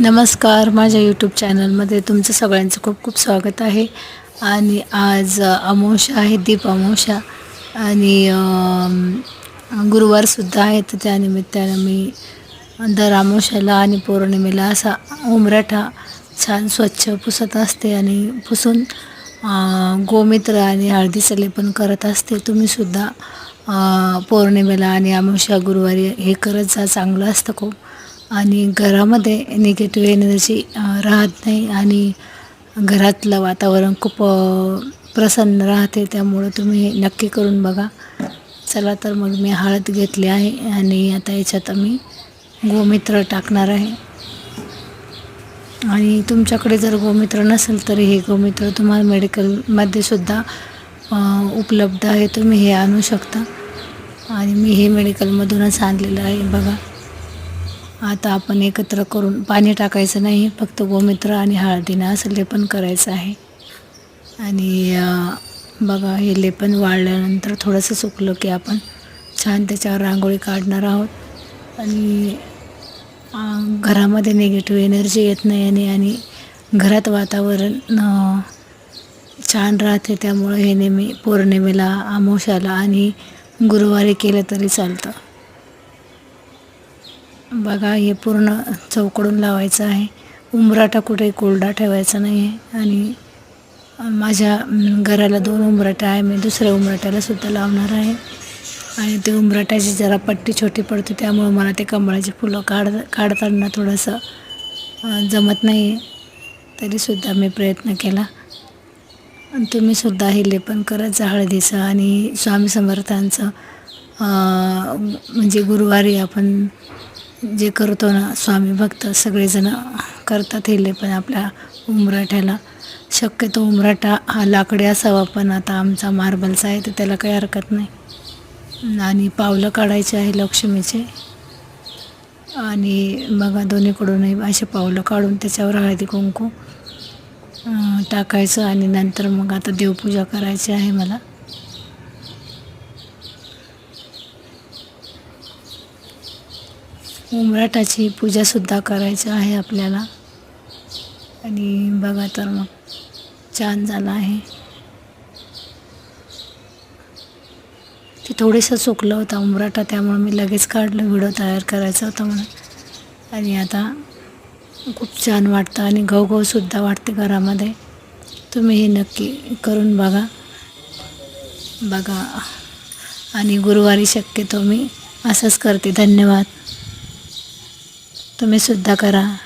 नमस्कार माझ्या यूट्यूब चॅनलमध्ये तुमचं सगळ्यांचं खूप खूप स्वागत आहे. आणि आज अ, आहे दीप अमोशा आणि गुरुवारसुद्धा आहे तर त्यानिमित्तानं मी दर अमावशाला आणि पौर्णिमेला असा उमराठा छान स्वच्छ पुसत असते आणि पुसून गोमित्र आणि हळदीचं लेपन करत असते. तुम्हीसुद्धा पौर्णिमेला आणि अमावस्या गुरुवारी हे करत जा चांगलं असतं खूप. आणि घरामध्ये निगेटिव्ह एनर्जी राहत नाही आणि घरातलं वातावरण खूप प्रसन्न राहते. त्यामुळं तुम्ही हे नक्की करून बघा. चला तर मग मी हळद घेतली आहे आणि आता याच्यात मी गोमित्र टाकणार आहे. आणि तुमच्याकडे जर गोमित्र नसेल तर हे गोमित्र तुम्हाला मेडिकलमध्ये सुद्धा उपलब्ध आहे. तुम्ही हे आणू शकता. आणि मी हे मेडिकलमधूनच आणलेलं आहे. बघा. आता आपण एकत्र करून पाणी टाकायचं नाही फक्त गोमित्र आणि हळदीनं असं लेपन करायचं आहे. आणि बघा हे लेपन वाळल्यानंतर थोडंसं सुकलं की आपण छान त्याच्यावर रांगोळी काढणार आहोत. आणि घरामध्ये निगेटिव्ह एनर्जी येत नाही आणि आणि घरात वातावरण छान राहते. त्यामुळं हे नेहमी पौर्णिमेला अमावस्याला आणि गुरुवारी केलं तरी चालतं. बघा हे पूर्ण चौकडून लावायचं आहे. उंबराटा कुठे कोरडा ठेवायचा नाही आहे आणि माझ्या घराला दोन उंबराटे आहे. मी दुसऱ्या उंबराट्याला सुद्धा लावणार आहे. आणि ते उंबराट्याची जरा पट्टी छोटी पडते त्यामुळं मला ते कमळाची फुलं काढ काढताना थोडंसं जमत नाही आहे तरीसुद्धा मी प्रयत्न केला. आणि तुम्हीसुद्धा हे लेपन करत जा हळदीचं आणि स्वामी समर्थांचं म्हणजे गुरुवारी आपण जे करतो ना स्वामी भक्त सगळेजण करतात हेले पण आपल्या उमराठ्याला शक्यतो उमराठा हा लाकडी असावा पण आता आमचा मार्बलचा आहे तर त्याला काही हरकत नाही. आणि पावलं काढायचे आहे लक्ष्मीचे. आणि बघा दोन्हीकडूनही असे पावलं काढून त्याच्यावर हळदी कुंकू टाकायचं आणि नंतर मग आता देवपूजा करायची आहे मला. उमराटाची पूजासुद्धा करायची आहे आपल्याला. आणि बघा तर मग छान झालं आहे. ते थोडंसं चुकलं होतं उमराटा त्यामुळे मी लगेच काढलं व्हिडिओ तयार करायचा होता म्हणून. आणि आता खूप छान वाटतं आणि घवघवसुद्धा वाटते घरामध्ये. तुम्ही हे नक्की करून बघा. बघा. आणि गुरुवारी शक्यतो मी असंच करते. धन्यवाद. तुम्ही सुद्धा करा.